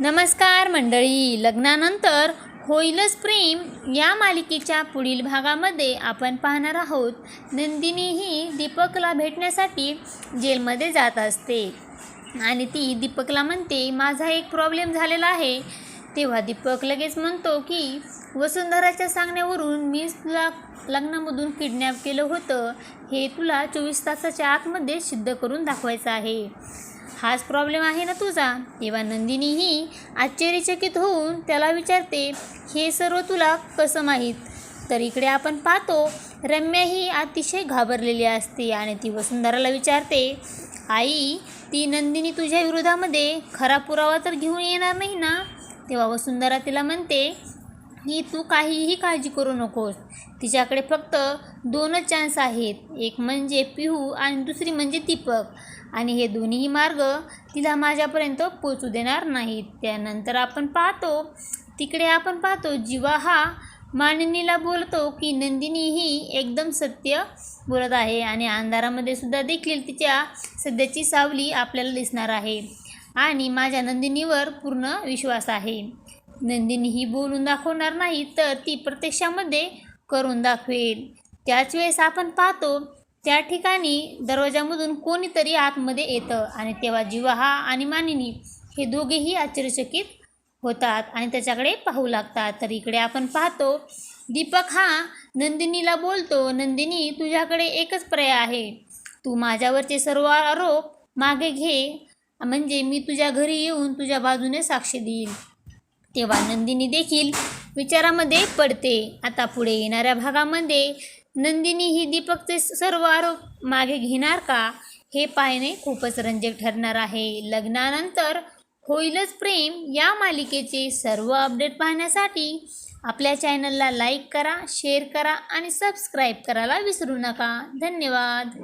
नमस्कार मंडळी. लग्नानंतर होईलच प्रेम. या मालिकेच्या पुढील भागामध्ये आपण पाहणार आहोत नंदिनी ही दीपकला भेटण्यासाठी जेलमध्ये जात असते. आणि ती दीपकला म्हणते माझा एक प्रॉब्लेम झालेला आहे. तेव्हा दीपक लगेच म्हणतो की वसुंधराच्या सांगण्यावरून मी तुला लग्नामधून किडनॅप केलं होतं. हे तुला चोवीस तासाच्या आतमध्ये सिद्ध करून दाखवायचं आहे. हाच प्रॉब्लेम आहे ना तुझा. तेव्हा नंदिनीही आश्चर्यचकित होऊन त्याला विचारते हे सर्व तुला कसं माहीत? तर इकडे आपण पाहतो रम्या ही अतिशय घाबरलेली असते आणि ती वसुंधराला विचारते आई ती नंदिनी तुझ्या विरोधामध्ये खरा पुरावा तर घेऊन येणार नाही ना? तेव्हा वसुंधरा तिला म्हणते की तू काहीही काळजी करू नकोस. तिच्याकडे फक्त दोनच चान्स आहेत. एक म्हणजे पिहू आणि दुसरी म्हणजे दीपक. आणि हे दोन्ही मार्ग तिला माझ्यापर्यंत पोचू देणार नाहीत. त्यानंतर आपण पाहतो तिकडे आपण पाहतो जीवा हा मानिनीला बोलतो की नंदिनी ही एकदम सत्य बोलत आहे आणि अंधारामध्ये सुद्धा देखील तिच्या सध्याची सावली आपल्याला दिसणार आहे. आणि माझ्या नंदिनीवर पूर्ण विश्वास आहे. नंदिनी ही बोलून दाखवणार नाही तर ती प्रत्यक्षामध्ये करून दाखवेल. त्याच वेळेस आपण पाहतो त्या ठिकाणी दरवाजामधून कोणीतरी आतमध्ये येतं आणि तेव्हा जिवाहा आणि मानिनी हे दोघेही आश्चर्यचकित होतात आणि त्याच्याकडे पाहू लागतात. तर इकडे आपण पाहतो दीपक हा नंदिनीला बोलतो नंदिनी तुझ्याकडे एकच पर्याय आहे. तू माझ्यावरचे सर्व आरोप मागे घे. म्हणजे मी तुझ्या घरी येऊन तुझ्या बाजूने साक्ष देईल तेव्हा नंदिनी देखील विचारामध्ये पडते. आता पुढे येणाऱ्या भागामध्ये नंदिनी ही दीपकचे सर्व आरोप मागे घेणार का? हे पाहणे खूपच रंजक ठरणार आहे. लग्नानंतर होईलच प्रेम या मालिकेचे सर्व अपडेट पाहण्यासाठी आपल्या चॅनलला लाईक करा शेअर करा आणि सबस्क्राईब करायला विसरू नका. धन्यवाद.